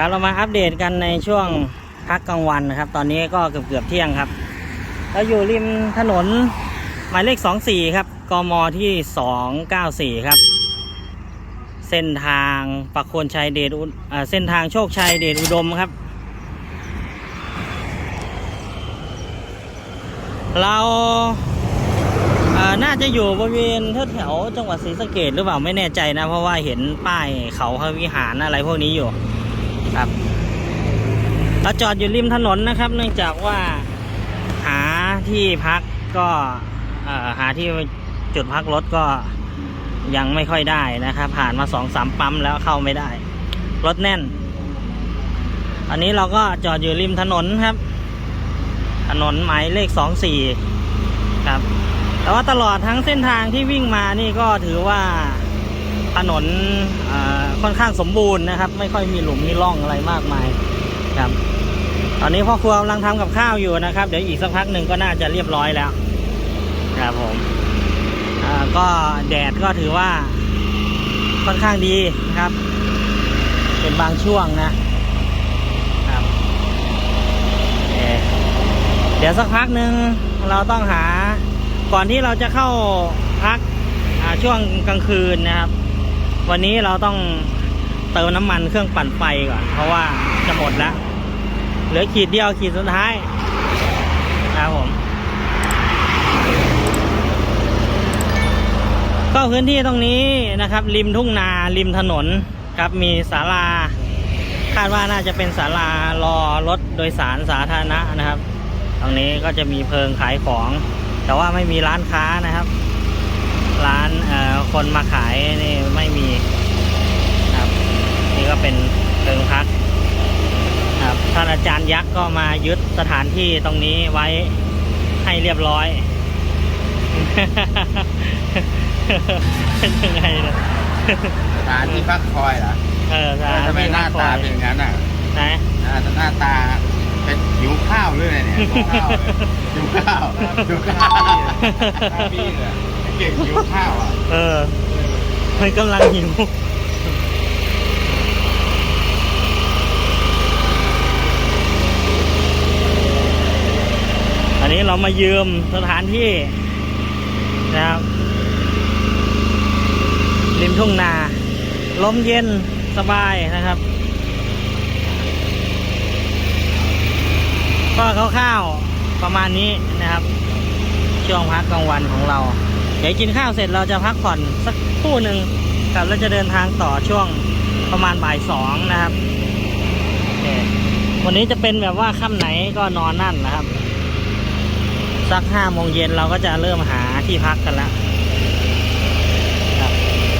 ครับเรามาอัปเดตกันในช่วงพักกลางวันนะครับ ตอนนี้ก็เกือบเกือบเที่ยงครับ เราอยู่ริมถนนหมายเลข 24 ครับ กมที่ 294 ครับ เส้นทางปักโคนชัยเดชอุเส้นทางโชคชัยเดชอุดมครับ เราเอ่อน่าจะอยู่บริเวณแถวจังหวัดศรีสะเกดหรือเปล่าไม่แน่ใจนะ เพราะว่าเห็นป้ายเขาพระวิหารอะไรพวกนี้อยู่ ครับเราจอดอยู่ริมถนนนะครับ เนื่องจากว่าหาที่พักก็หาที่จุดพักรถก็ยังไม่ค่อยได้นะครับ ผ่านมาสองสามปั๊มแล้วเข้าไม่ได้ รถแน่น อันนี้เราก็จอดอยู่ริมถนนครับ ถนนหมายเลขสองสี่ครับ แต่ว่าตลอดทั้งเส้นทางที่วิ่งมานี่ก็ถือว่า ถนนค่อนข้างสมบูรณ์นะครับ ไม่ค่อยมีหลุมมีร่องอะไรมากมายครับ ตอนนี้พ่อครัวกำลังทำกับข้าวอยู่นะครับ เดี๋ยวอีกสักพักหนึ่งก็น่าจะเรียบร้อยแล้วครับผมก็แดดก็ถือว่าค่อนข้างดีนะครับ เป็นบางช่วงนะครับเเดี๋ยวสักพักหนึ่งเราต้องหาก่อนที่เราจะเข้าพักช่วงกลางคืนนะครับ วันนี้เราต้องเติมน้ำมันเครื่องปั่นไฟก่อน เพราะว่าจะหมดแล้ว เหลือขีดเดียวขีดสุดท้ายนะครับผม ก็พื้นที่ตรงนี้นะครับ ริมทุ่งนาริมถนนครับมีศาลา คาดว่าน่าจะเป็นศาลารอรถโดยสารสาธารณะนะครับ ตรงนี้ก็จะมีเพิงขายของ แต่ว่าไม่มีร้านค้านะครับ ร้านเอ่อคนมาขายนี่ไม่มีครับ นี่ก็เป็นเพิงพักครับท่านอาจารย์ยักษ์ก็มายึดสถานที่ตรงนี้ไว้ให้เรียบร้อยเป็นยังไงเนี่ยสถานที่พักคอยเหรอเออสถานทำไมที่หพัน้ากคอตายเป็นอย่างนั้นอะไหนหน้าหน้าตาเป็นหิวข้าวหรืออะไรเนี่ยหิวข้าวหิวข้าวหิวข้าวพี่ เก่งหิวข้าวอะเออ มันกำลังหิว อันนี้เรามายืมสถานที่นะครับริมทุ่งนาลมเย็นสบายนะครับก็คร่าวๆประมาณนี้นะครับ ช่วงพักกลางวันของเรา เดี๋ยวกินข้าวเสร็จเราจะพักผ่อนสักคู่หนึ่งครับแล้วจะเดินทางต่อช่วงประมาณบ่ายสองนะครับวันนี้จะเป็นแบบว่าค่ำไหนก็นอนนั่นนะครับ สักห้าโมงเย็นเราก็จะเริ่มหาที่พักกันแล้วครับ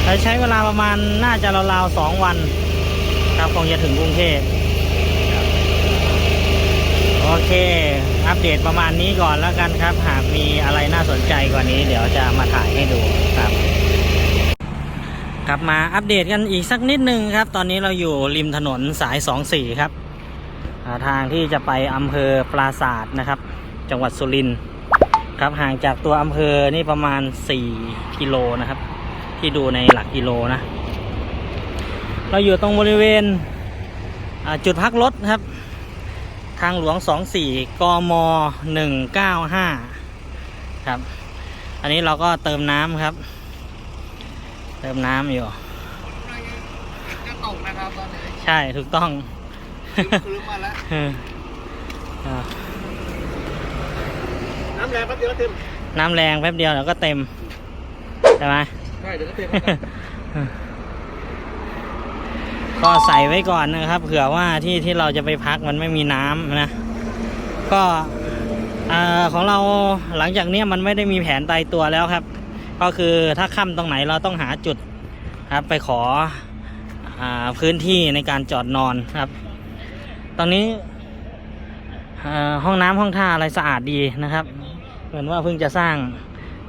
เราใช้เวลาประมาณน่าจะราวๆสองวันครับคงจะถึงกรุงเทพโอเค อัปเดตประมาณนี้ก่อนแล้วกันครับ หากมีอะไรน่าสนใจกว่านี้ เดี๋ยวจะมาถ่ายให้ดูครับกลับมาอัปเดตกันอีกสักนิดนึงครับ ตอนนี้เราอยู่ริมถนนสาย 24 ครับทางที่จะไปอำเภอปราศาสตร์นะครับ จังหวัดสุรินทร์ครับห่างจากตัวอำเภอนี่ประมาณ 4 กิโลนะครับ ที่ดูในหลักกิโลนะ เราอยู่ตรงบริเวณจุดพักรถครับ ทางหลวง 24 กม 195 ครับ อันนี้เราก็เติมน้ำครับ เติมน้ำอยู่ จะตกนะครับตอนนี้ใช่ ถูกต้องคืนมาแล้วเอออ่าน้ำแรงแป๊บเดียวก็เต็ม น้ำแรงแป๊บเดียวเดี๋ยวก็เต็ม ใช่ไหมใช่ เดี๋ยวก็เต็ม ก็ใส่ไว้ก่อนนะครับ เผื่อว่าที่ที่เราจะไปพักมันไม่มีน้ำนะ ก็อของเราหลังจากเนี้ยมันไม่ได้มีแผนตายตัวแล้วครับ ก็คือถ้าค่ำตรงไหนเราต้องหาจุดครับไปขออพื้นที่ในการจอดนอนครับตรงนี้ห้องน้ำห้องท่าอะไรสะอาดดีนะครับ เหมือนว่าเพิ่งจะสร้าง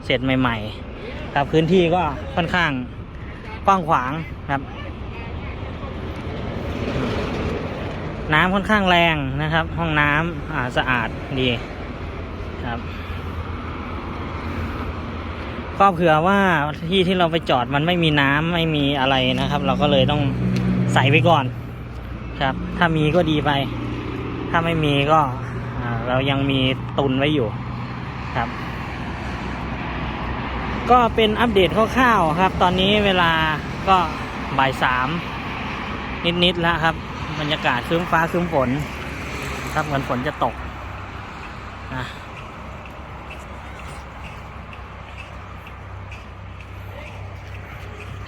เสร็จใหม่ ๆ ครับพื้นที่ก็ค่อนข้างกว้างขวางครับ น้ำค่อนข้างแรงนะครับ ห้องน้ำอ่าสะอาดดีครับก็เผื่อว่าที่ที่เราไปจอดมันไม่มีน้ำไม่มีอะไรนะครับ เราก็เลยต้องใส่ไว้ก่อนครับ ถ้ามีก็ดีไป ถ้าไม่มีก็เรายังมีตุนไว้อยู่ครับ ก็เป็นอัปเดตคร่าวๆครับ ตอนนี้เวลาก็บ่ายสามนิดๆแล้วครับ บรรยากาศครึ้มฟ้าครึ้มฝนครับเหมือนฝนจะตกนะ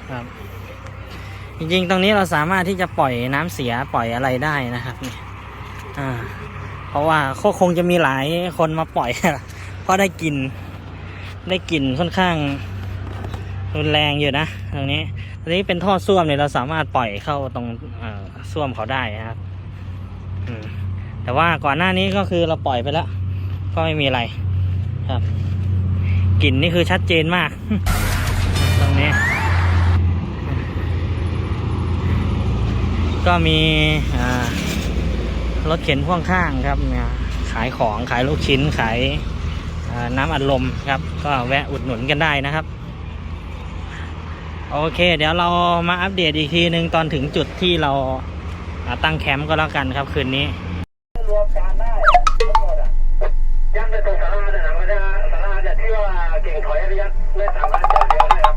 ครับจริงๆ ตรงนี้เราสามารถที่จะปล่อยน้ำเสียปล่อยอะไรได้นะครับเนี่ยอ่า เพราะว่าคงจะมีหลายคนมาปล่อยเพราะได้กลิ่นได้กลิ่นค่อนข้างรุนแรงอยู่นะ ตรงนี้ตรงนี้เป็นท่อส้วมเนี่ยเราสามารถปล่อยเข้าตรงเส้วมเขาได้นะครับแต่ว่าก่อนหน้านี้ก็คือเราปล่อยไปแล้ว ก็ไม่มีอะไรครับกลิ่นนี่คือชัดเจนมาก ตรงนี้ ก็มีรถเข็นพ่วงข้างครับนะขายของขายลูกชิ้นขายน้ำอัดลมครับ ก็แวะอุดหนุนกันได้นะครับ โอเค เดี๋ยวเรามาอัปเดตอีกทีหนึ่งตอนถึงจุดที่เรา มาตั้งแคมป์ก็แล้วกันครับคืนนี้รวมการได้ทั้งหมดอะยัดไปตรงสาราเนี่ยนะมันจะสาราจะที่ว่าเก่งถอยไปยัดไม่สามารถจะเลี้ยวได้ครับ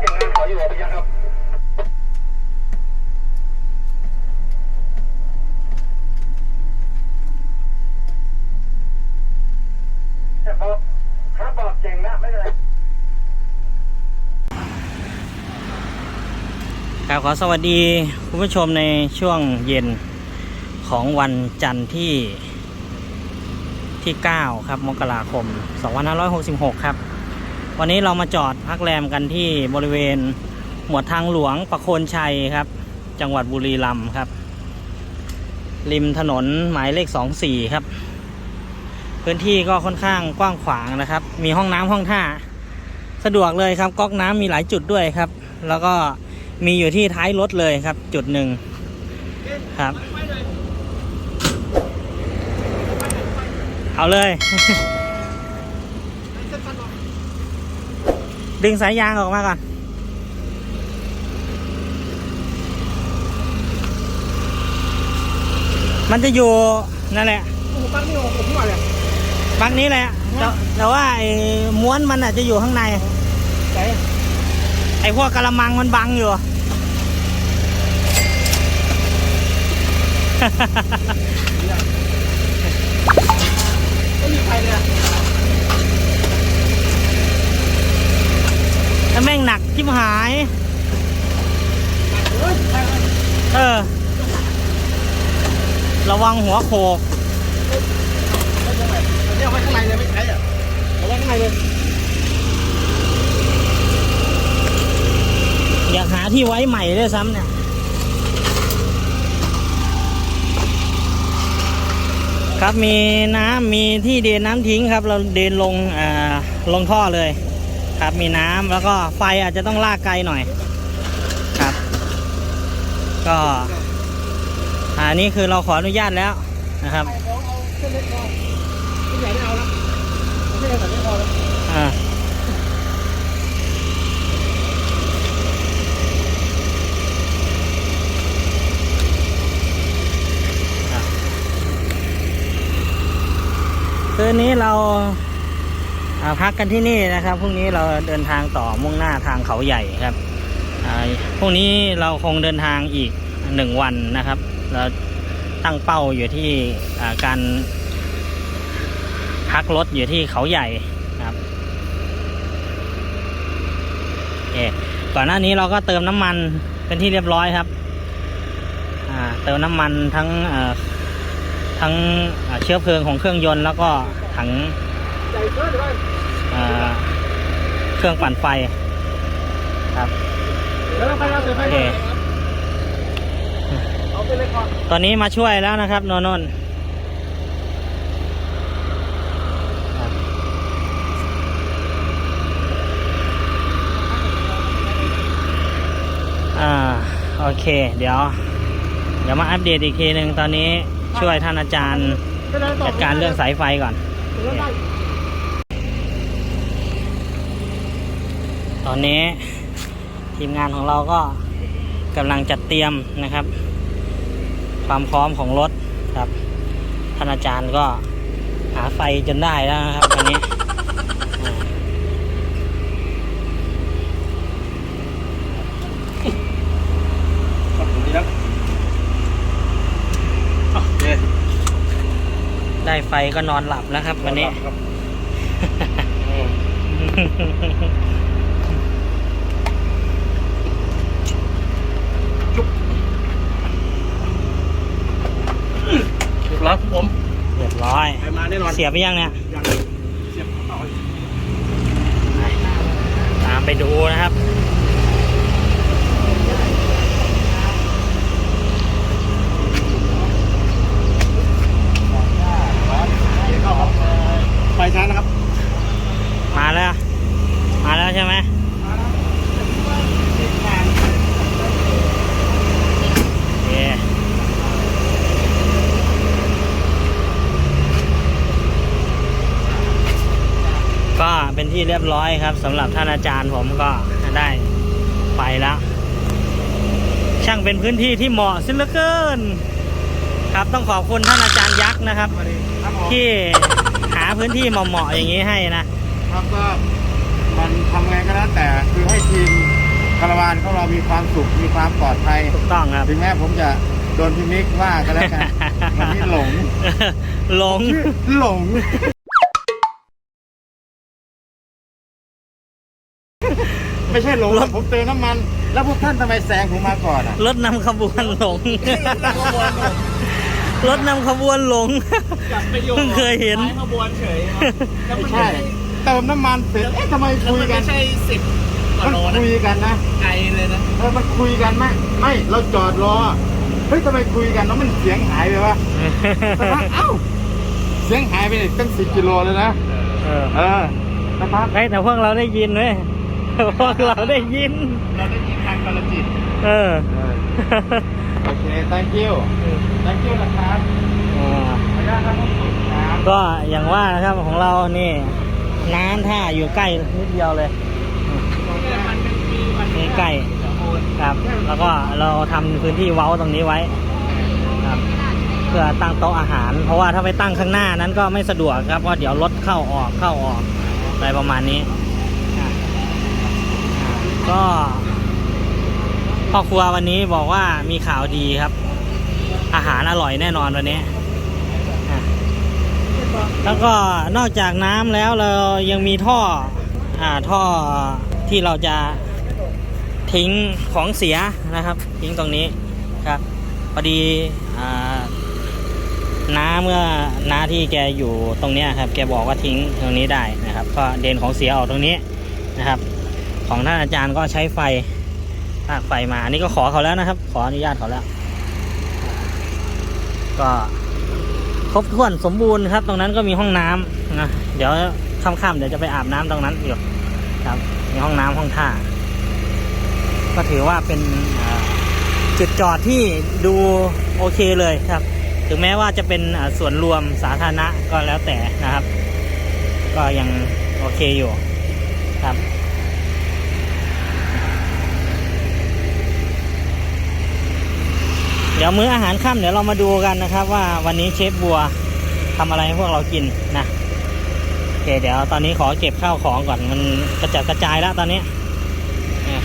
เก่งงานถอยอยู่ไปยัดครับแต่พอถ้าบอกเก่งนะไม่เป็นไร ครับ ขอสวัสดีคุณผู้ชมในช่วงเย็นของวันจันทร์ที่ที่ 9 ครับ มกราคม 2566 ครับ วันนี้เรามาจอดพักแรมกันที่บริเวณหมวดทางหลวงประโคนชัยครับ จังหวัดบุรีรัมย์ครับ ริมถนนหมายเลข 24 ครับ พื้นที่ก็ค่อนข้างกว้างขวางนะครับ มีห้องน้ำห้องท่า สะดวกเลยครับก๊อกน้ำมีหลายจุดด้วยครับ แล้วก็ มีอยู่ที่ท้ายรถเลยครับ จุดหนึ่งครับ เอาเลย ดึงสายยางออกมาก่อนมันจะอยู่นั่นแหละปักนนี่โอ้ผมว่าเลยปั๊กนี้แหละแต่ว่าไอ้ม้วนมันอาจจะอยู่ข้างในไหนไอ้พวกกระมังมันบังอยู่ ไม่มีใครเลยอะแล้วแม่งหนักชิบหาย เฮ้ยใครวะเออ ระวังหัวโขก ไม่ใช่ไหมเดี๋ยวไว้ข้างในเลยไม่ใช่อะเอาไว้ข้างในเลยอยากหาที่ไว้ใหม่ด้วยซ้ำเนี่ย ครับมีน้ำมีที่เดินน้ำทิ้งครับ เราเดินลงอ่าลงท่อเลย ครับมีน้ำแล้วก็ไฟอาจจะต้องลากไกลหน่อยครับ ก็อันนี้คือเราขออนุญาตแล้วนะครับ เอาเอาเส้นเล็กพอเส้นใหญ่ไม่เอาละเอาเส้นเล็กแต่ไม่พอละ อ่า คืนนี้เราอ่าพักกันที่นี่นะครับพรุ่งนี้เราเดินทางต่อมุ่งหน้าทางเขาใหญ่ครับพรุ่งนี้เราคงเดินทางอีกหนึ่งวันนะครับ เราตั้งเป้าอยู่ที่าการพักรถอยู่ที่เขาใหญ่ครับโอก่อนหน้านี้เราก็เติมน้ำมันเป็นที่เรียบร้อยครับเติมน้ำมันทั้งเทั้งเชื้อเพลิงของเครื่องยนต์แล้วก็ถังเครื่องปั่นไฟครับโอเคตอนนี้มาช่วยแล้วนะครับนนนท์ครับอ่าโอเค เดี๋ยว เดี๋ยวมาอัปเดตอีกทีหนึ่งตอนนี้ ช่วยท่านอาจารย์จัดการเรื่องสายไฟก่อน ตอนนี้ทีมงานของเราก็กำลังจัดเตรียมนะครับ ความพร้อมของรถครับ ท่านอาจารย์ก็หาไฟจนได้แล้วนะครับวันนี้อ่า ครับผมดีครับโอเค ไฟก็นอนหลับแล้วครับ วันนี้ครับเรียบร้อยครับผมเรียบร้อย ไปมาแน่นอนเสียบไปยังเนี่ย ยังเสียบต่อตามไปดูนะครับ ไฟช้านะครับ มาแล้ว มาแล้วใช่ไหมโอเคก็เป็นที่เรียบร้อยครับสำหรับท่านอาจารย์ผมก็ได้ไปแล้ว ช่างเป็นพื้นที่ที่เหมาะสิ้นเหลือเกิน ครับต้องขอบคุณท่านอาจารย์ยักษ์นะครับ ครับผมที่หาพื้นที่เหมาะๆอย่างนี้ให้นะครับก็มันทำไงก็แล้วแต่คือให้ทีมคาราวานของเรามีความสุขมีความปลอดภัยถูกต้องครับ ถึงแม้ผมจะโดนพี่มิกว่าก็แล้วกันวันนี้หลง หลงชื่อหลง ไม่ใช่หลงผมเติมน้ำมัน แล้วพวกท่านทำไมแซงผมมาก่อนอะรถนำขบวนหลง รถนำขบวนหลง จับไปโยเพิ่งเคยเห็น ท้าขบวนเฉยครับแล้วมันใช่เติมน้ำมันเสร็จเอ๊ะทำไมแล้วคุยมันกัไม่นใช่สิบกว่ามันโลนะคุยกันนะไกลเลยนะเออมันคุยกันไหมไม่เราจอดรอเฮ้ยทำไมคุยกันแล้วมันเสียงหายไปวะสักพักเอ้าเสียงหายไปอีกตั้งสิบกิโลเลยนะเออเออนะครับเฮ้ยแต่พวกเราได้ยินเว้ย พวกเราได้ยิน เราได้ยินทางกาลจิตเออ โอเค thank you thank you นะครับขออนุญาตครับผมครับก็อย่างว่านะครับของเรานี่น้ำท่าอยู่ใกล้นิดเดียวเลยนี่ใกล้ครับ แล้วก็เราทำพื้นที่เว้าตรงนี้ไว้ครับเพื่อตั้งโต๊ะอาหาร เพราะว่าถ้าไปตั้งข้างหน้านั้นก็ไม่สะดวกครับเพราะเดี๋ยวรถเข้าออกเข้าออกอะไรประมาณนี้อะอะ ก็พ่อครัววันนี้บอกว่ามีข่าวดีครับ อาหารอร่อยแน่นอนวันนี้ แล้วก็นอกจากน้ำแล้วเรายังมีท่ออ่าท่อที่เราจะทิ้งของเสียนะครับ ทิ้งตรงนี้ครับพอดีอ่าน้าเมื่อน้าที่แกอยู่ตรงนี้ครับ แกบอกว่าทิ้งตรงนี้ได้นะครับ ก็เดนของเสียออกตรงนี้นะครับ ของท่านอาจารย์ก็ใช้ไฟลากไฟมาอันนี้ก็ขอเขาแล้วนะครับ ขออนุญาตเขาแล้ว ก็ครบถ้วนสมบูรณ์ครับ ตรงนั้นก็มีห้องน้ำนะเดี๋ยวค่ำๆเดี๋ยวจะไปอาบน้ำตรงนั้นอยู่ครับมีห้องน้ำห้องท่า ก็ถือว่าเป็นจุดจอดที่ดูโอเคเลยครับ ถึงแม้ว่าจะเป็นส่วนรวมสาธารณะก็แล้วแต่นะครับ ก็ยังโอเคอยู่ครับ เดี๋ยวมื้ออาหารค่ำเดี๋ยวเรามาดูกันนะครับ ว่าวันนี้เชฟบัวทำอะไรให้พวกเรากินนะโอเคเดี๋ยวตอนนี้ขอเก็บข้าวของก่อนมันกระจัดกระจายแล้วตอนนี้เนี่ย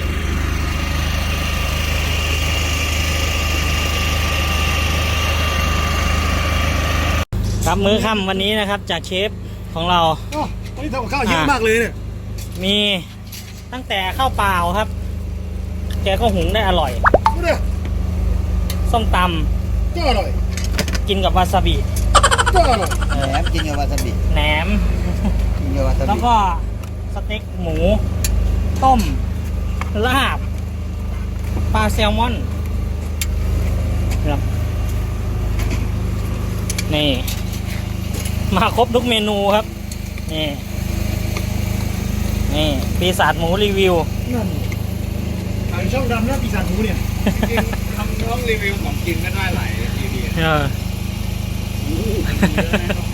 ครับมื้อค่ำวันนี้นะครับ จากเชฟของเราโอ้วันนี้ทำข้าวเยอะมากเลยเนี่ยมีตั้งแต่ข้าวเปล่าครับ แกก็หุงได้อร่อยดูดิ ส้มตก็อร่อยำกินกับวาซาบิก็อร่อยเออแหนมกินกับวาซาบิแหนม กินกับวาซาแล้วบิก็สเต็กหมู ต้ม ลาบปลาแซลมอนครับนี่ มาครบทุกเมนูครับ นี่ นี่ปีศาจหมูรีวิว นั่นทางช่องดำนะปีศาจหมูเนี่ยจริงทำ ช่องรีวิวของกินก็ได้หลายทีเดียว เอออันนี้เยอะนะ